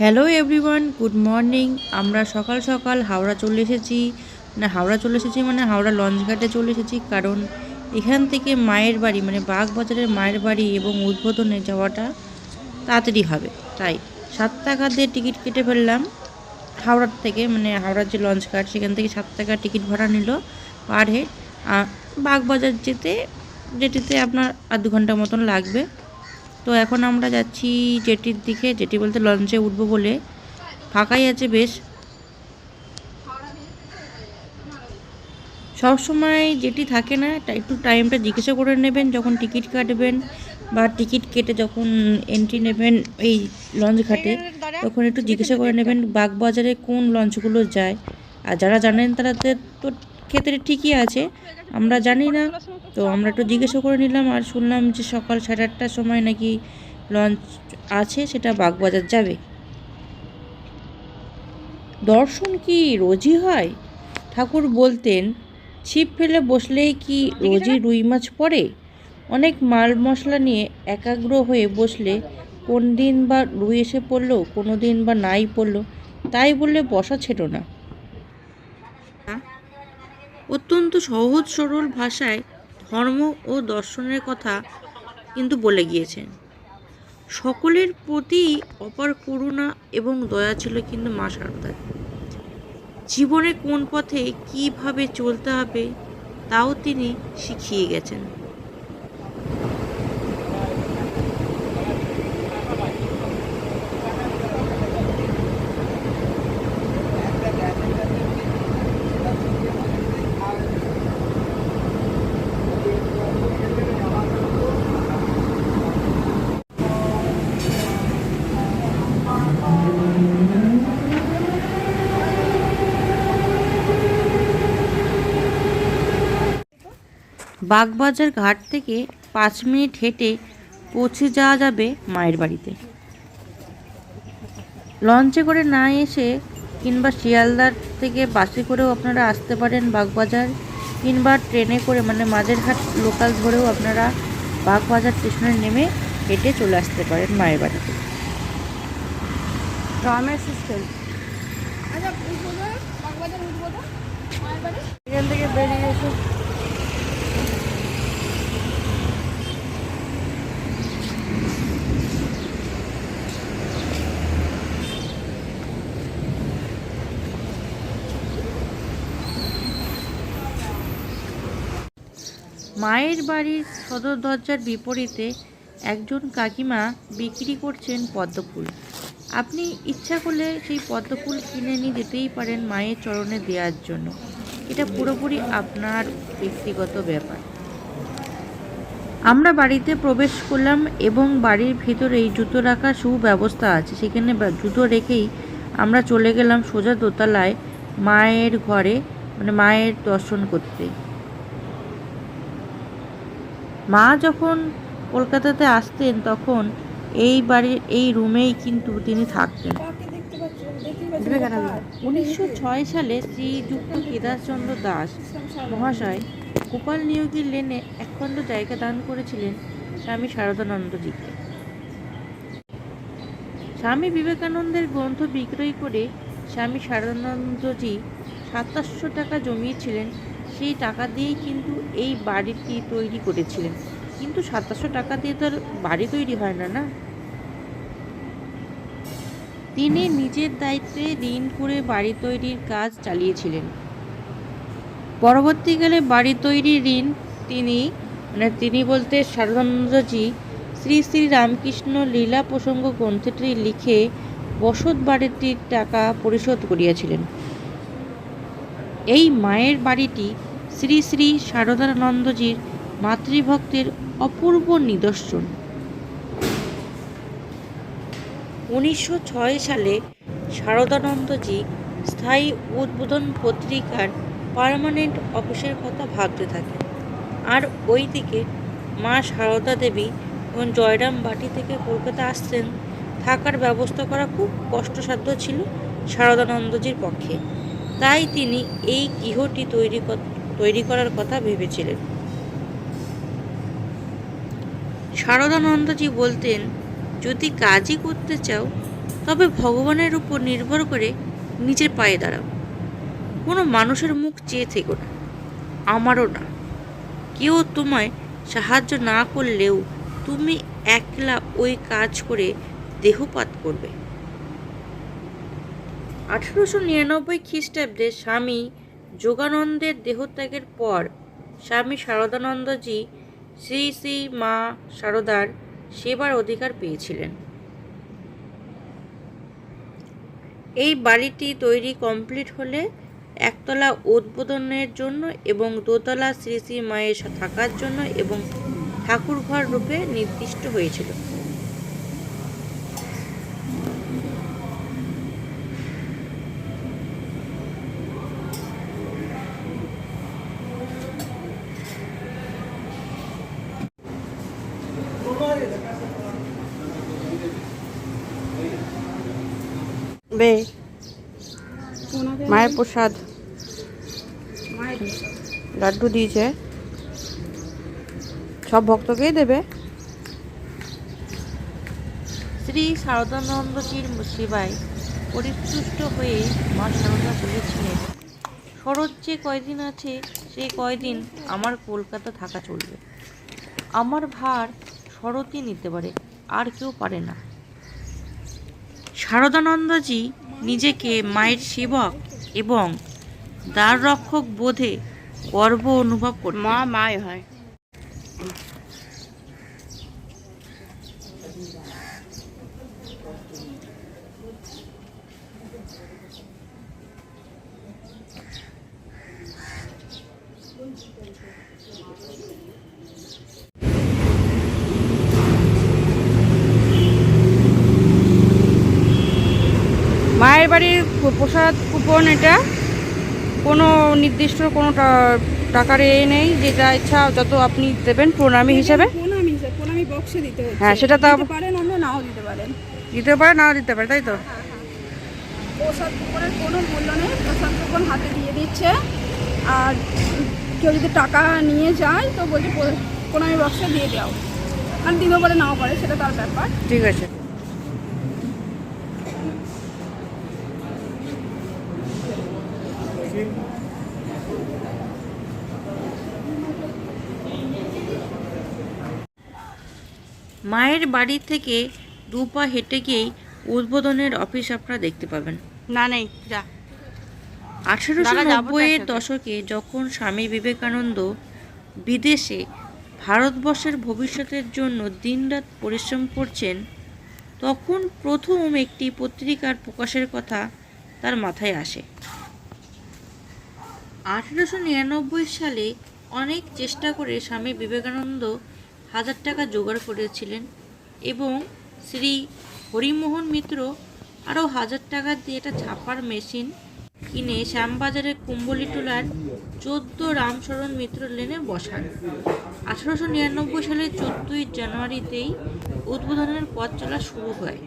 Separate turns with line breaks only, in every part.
Hello everyone good morning আমরা সকাল সকাল হাওড়া চলে এসেছি। না, হাওড়া চলে এসেছি মানে হাওড়া লঞ্চ ঘাটে চলে এসেছি কারণ এখান থেকে মায়ের বাড়ি মানে বাগবাজারের মায়ের বাড়ি এবং উদ্বোধনে যাওয়াটা তাড়াতাড়ি হবে। তাই সাত টাকা দিয়ে টিকিট কেটে ফেললাম। হাওড়ার থেকে মানে হাওড়ার যে লঞ্চ ঘাট, সেখান থেকে সাত টাকা টিকিট ভাড়া নিল পার হেড। আর বাগবাজার যেতে যেটিতে আপনার আধ ঘণ্টা মতন লাগবে। তো এখন আমরা যাচ্ছি জেটির দিকে। জেটি বলতে লঞ্চে উঠবো বলে। ফাঁকাই আছে বেশ। সব সময় যেটি থাকে না একটু টাইমটা জিজ্ঞাসা করে নেবেন যখন টিকিট কাটবেন বা টিকিট কেটে যখন এন্ট্রি নেবেন এই লঞ্চ ঘাটে, তখন একটু জিজ্ঞাসা করে নেবেন বাগবাজারে কোন লঞ্চগুলো যায়। আর যারা জানেন তারা তো ক্ষেত্রে ঠিকই আছে। আমরা জানি না, তো আমরা একটু জিজ্ঞাসা করে নিলাম আর শুনলাম যে সকাল সাড়ে আটটার সময় নাকি লঞ্চ আছে, সেটা বাগবাজার যাবে। দর্শন কি রোজই হয়? ঠাকুর বলতেন, ছিপ ফেলে বসলেই কি রোজই রুই মাছ পড়ে? অনেক মাল মশলা নিয়ে একাগ্র হয়ে বসলে কোন দিন বা রুই এসে পড়ল কোনো দিন বা নাই পড়ল, তাই বললে বসা ছিল না। অত্যন্ত সহজ, সরল ভাষায় ধর্ম ও দর্শনের কথা কিন্তু বলে গিয়েছেন। সকলের প্রতি অপার করুণা এবং দয়া ছিল কিন্তু মা সারদার। জীবনে কোন পথে কীভাবে চলতে হবে, তাও তিনি শিখিয়ে গেছেন। বাগবাজার ঘাট থেকে পাঁচ মিনিট হেঁটে পৌঁছে যাওয়া যাবে মায়ের বাড়িতে। লঞ্চে করে না এসে কিংবা শিয়ালদার থেকে বাসে করেও আপনারা আসতে পারেন বাগবাজার কিংবা ট্রেনে করে মানে মাঝেরহাট লোকাল ধরেও আপনারা বাগবাজার স্টেশনে নেমে হেঁটে চলে আসতে পারেন মায়ের বাড়িতে।
ট্রামের সিস্টেম।
আচ্ছা
এখান থেকে বেরিয়ে এসে
মায়ের বাড়ির সদর দরজার বিপরীতে একজন কাকিমা বিক্রি করছেন পদ্মফুল। আপনি ইচ্ছা করলে সেই পদ্মফুল কিনে নিয়ে যেতেই পারেন মায়ের চরণে দেওয়ার জন্য। এটা পুরোপুরি আপনার ব্যক্তিগত ব্যাপার। আমরা বাড়িতে প্রবেশ করলাম এবং বাড়ির ভিতরেই জুতো রাখার সুব্যবস্থা আছে। সেখানে জুতো রেখেই আমরা চলে গেলাম সোজা দোতলায় মায়ের ঘরে মানে মায়ের দর্শন করতে। মা যখন কলকাতাতে আসতেন তখন এই বাড়ির এই রুমেই কিন্তু তিনি থাকতেন। উনিশশো ছয় সালে শ্রীযুক্ত কেদারচন্দ্র দাস মহাশয় গোপাল নিয়োগী লেনে একখণ্ড জায়গা দান করেছিলেন স্বামী শারদানন্দজিকে। স্বামী বিবেকানন্দের গ্রন্থ বিক্রয় করে স্বামী শারদানন্দজি সাতাশশো টাকা জমিয়েছিলেন সেই টাকা দিয়েই কিন্তু এই বাড়িটি তৈরি করেছিলেন। কিন্তু সাতাশশো টাকা দিয়ে তো বাড়ি তৈরি হয় না না? তিনি নিজের দায়িত্বে ঋণ করে বাড়ি তৈরির কাজ চালিয়েছিলেন। পরবর্তীকালে বাড়ি তৈরির ঋণ তিনি মানে তিনি বলতে সারদানন্দজি শ্রী শ্রী রামকৃষ্ণ লীলা প্রসঙ্গ গ্রন্থটি লিখে বসত বাড়িটির টাকা পরিশোধ করিয়াছিলেন। এই মায়ের বাড়িটি শ্রী শ্রী শারদানন্দজির মাতৃভক্তের অপূর্ব নিদর্শন। উনিশশো ছয় সালে শারদানন্দজি স্থায়ী উদ্বোধন পত্রিকার পার্মানেন্ট অফিসের কথা ভাবতে থাকেন। আর ওইদিকে মা সারদা দেবী এবং জয়রাম বাটি থেকে কলকাতা আসতেন, থাকার ব্যবস্থা করা খুব কষ্টসাধ্য ছিল শারদানন্দজির পক্ষে। তাই তিনি এই গৃহটি তৈরি তৈরি করার কথা ভেবেছিলেন। শারদানন্দজি বলতেন, যদি কাজই করতে চাও, তবে ভগবানের উপর নির্ভর করে নিজের পায়ে দাঁড়াও। কোনো মানুষের মুখ চেয়ে থেকো না, আমারও না। কেউ তোমায় সাহায্য না করলেও তুমি একলা ওই কাজ করে দেহপাত করবে। আঠেরোশো নিরানব্বই খ্রিস্টাব্দে স্বামী যোগানন্দের দেহত্যাগের পর স্বামী শারদানন্দজি শ্রী শ্রী মা শারদার সেবার অধিকার পেয়েছিলেন। এই বাড়িটি তৈরি কমপ্লিট হলে একতলা উদ্বোধনের জন্য এবং দোতলা শ্রী শ্রী মায়ের থাকার জন্য এবং ঠাকুরঘর রূপে নির্দিষ্ট হয়েছিল।
বে। মায়ের প্রসাদ। লাড্ডু দিয়েছে। সব ভক্তকেই দেবে।
শ্রী শারদানন্দজির সেবায় পরিতুষ্ট হয়ে মা শারদা বলেছিলেন, শরৎ যে কয়দিন আছে, সেই কয়দিন আমার কলকাতা থাকা চলবে। আমার ভার শরৎই নিতে পারে, আর কেউ পারে না। শারদানন্দজি নিজেকে মায়ের সেবক এবং দ্বার রক্ষক বোধে গর্ব অনুভব করে
মা মায় হয় মায়ের বাড়ির প্রসাদ কুপন এটা কোনো নির্দিষ্ট কোনো টাকার এ নেই যেটা ইচ্ছা যত আপনি দেবেন প্রণামী হিসেবে। হ্যাঁ, সেটা তো
দিতে নাও দিতে পারেন।
দিতে পারে নাও দিতে পারে তাই তো?
প্রসাদ কুপনের কোনো মূল্য নেই প্রসাদ কুপন হাতে দিয়ে দিচ্ছে। আর কেউ যদি টাকা নিয়ে যায় তো বলছে প্রণামী বক্সে দিয়ে দাও। আর দিতে পারে নাও পারে সেটা তার ব্যাপার।
ঠিক আছে।
মায়ের বাড়ি থেকে দু পা হেঁটে গিয়েই উদ্বোধনের অফিস আপনারা দেখতে পাবেন।
না নেই যা।
আঠেরোশো নব্বইয়ের দশকে যখন স্বামী বিবেকানন্দ বিদেশে ভারতবর্ষের ভবিষ্যতের জন্য দিনরাত পরিশ্রম করছেন তখন প্রথম একটি পত্রিকার প্রকাশের কথা তার মাথায় আসে। আঠেরোশো নিরানব্বই সালে অনেক চেষ্টা করে স্বামী বিবেকানন্দ হাজার টাকা জোগাড় করেছিলেন এবং শ্রী হরিমোহন মিত্র আরও হাজার টাকা দিয়ে একটা ছাপার মেশিন কিনে শ্যামবাজারের কুম্বলি কুম্বলিটোলার চোদ্দ রামশরণ মিত্র লেনে বসান। আঠারোশো নিরানব্বই সালের চোদ্দই জানুয়ারিতেই উদ্বোধনের পথ চলা শুরু হয়।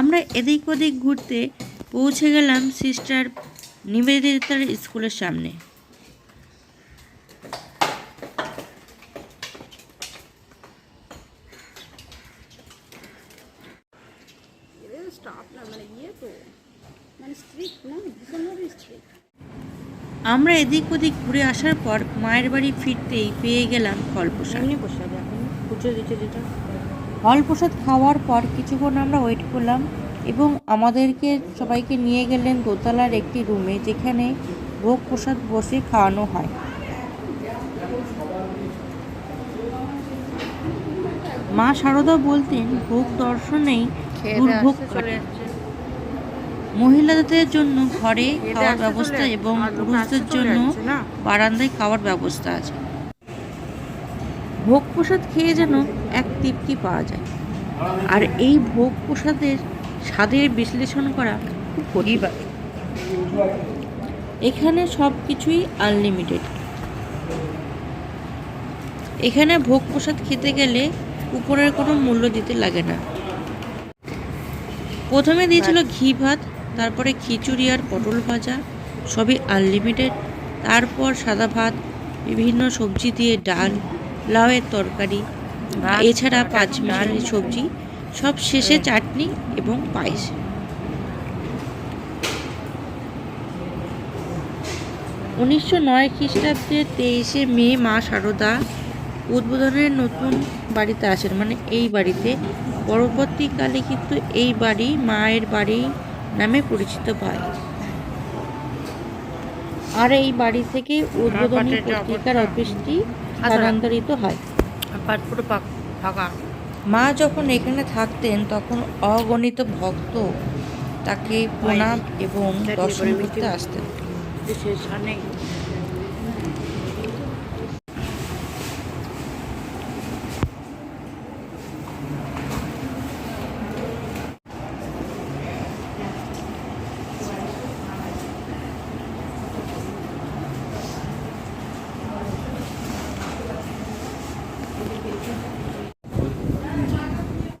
আমরা এদিক ওদিক ঘুরতে পৌঁছে গেলাম সিস্টার নিবেদিতার স্কুলের সামনে।
মানে ইয়ে মানে
আমরা এদিক ওদিক ঘুরে আসার পর মায়ের বাড়ি ফিরতেই পেয়ে গেলাম ফল
দিচ্ছে যেটা।
ফল প্রসাদ খাওয়ার পর কিছুক্ষণ আমরা ওয়েট করলাম এবং আমাদেরকে সবাইকে নিয়ে গেলেন দোতলার একটি রুমে যেখানে ভোগ প্রসাদ বসে খাওয়ানো হয়। মা শারদা বলতেন ভোগ দর্শনেই দুর্ভোগ কাটে মহিলাদের জন্য ঘরে খাওয়ার ব্যবস্থা এবং পুরুষদের জন্য বারান্দায় খাওয়ার ব্যবস্থা আছে। ভোগ প্রসাদ খেয়ে যেন এক তৃপ্তি পাওয়া যায়। আর এই ভোগ প্রসাদের স্বাদের বিশ্লেষণ করা খুব পরিবার এখানে সব কিছুই আনলিমিটেড এখানে ভোগ প্রসাদ খেতে গেলে উপরের কোনো মূল্য দিতে লাগে না। প্রথমে দিয়েছিল ঘি ভাত, তারপরে খিচুড়ি আর পটল ভাজা, সবই আনলিমিটেড তারপর সাদা ভাত, বিভিন্ন সবজি দিয়ে ডাল লাউয়ের তরকারি এছাড়া পাঁচ মিশালি সবজি সব শেষে চাটনি এবং পায়েস। উনিশশো নয় খ্রিস্টাব্দের তেইশে মে মা শারদা উদ্বোধনের নতুন বাড়িতে আসেন। মানে এই বাড়িতে। পরবর্তীকালে কিন্তু এই বাড়ি মায়ের বাড়ি নামে পরিচিত পায়। আর এই বাড়ি থেকে উদ্বোধনী পত্রিকার অফিসটি স্থানান্তরিত হয়। মা যখন এখানে থাকতেন তখন অগণিত ভক্ত তাকে প্রণাম এবং দর্শন করতে আসতেন।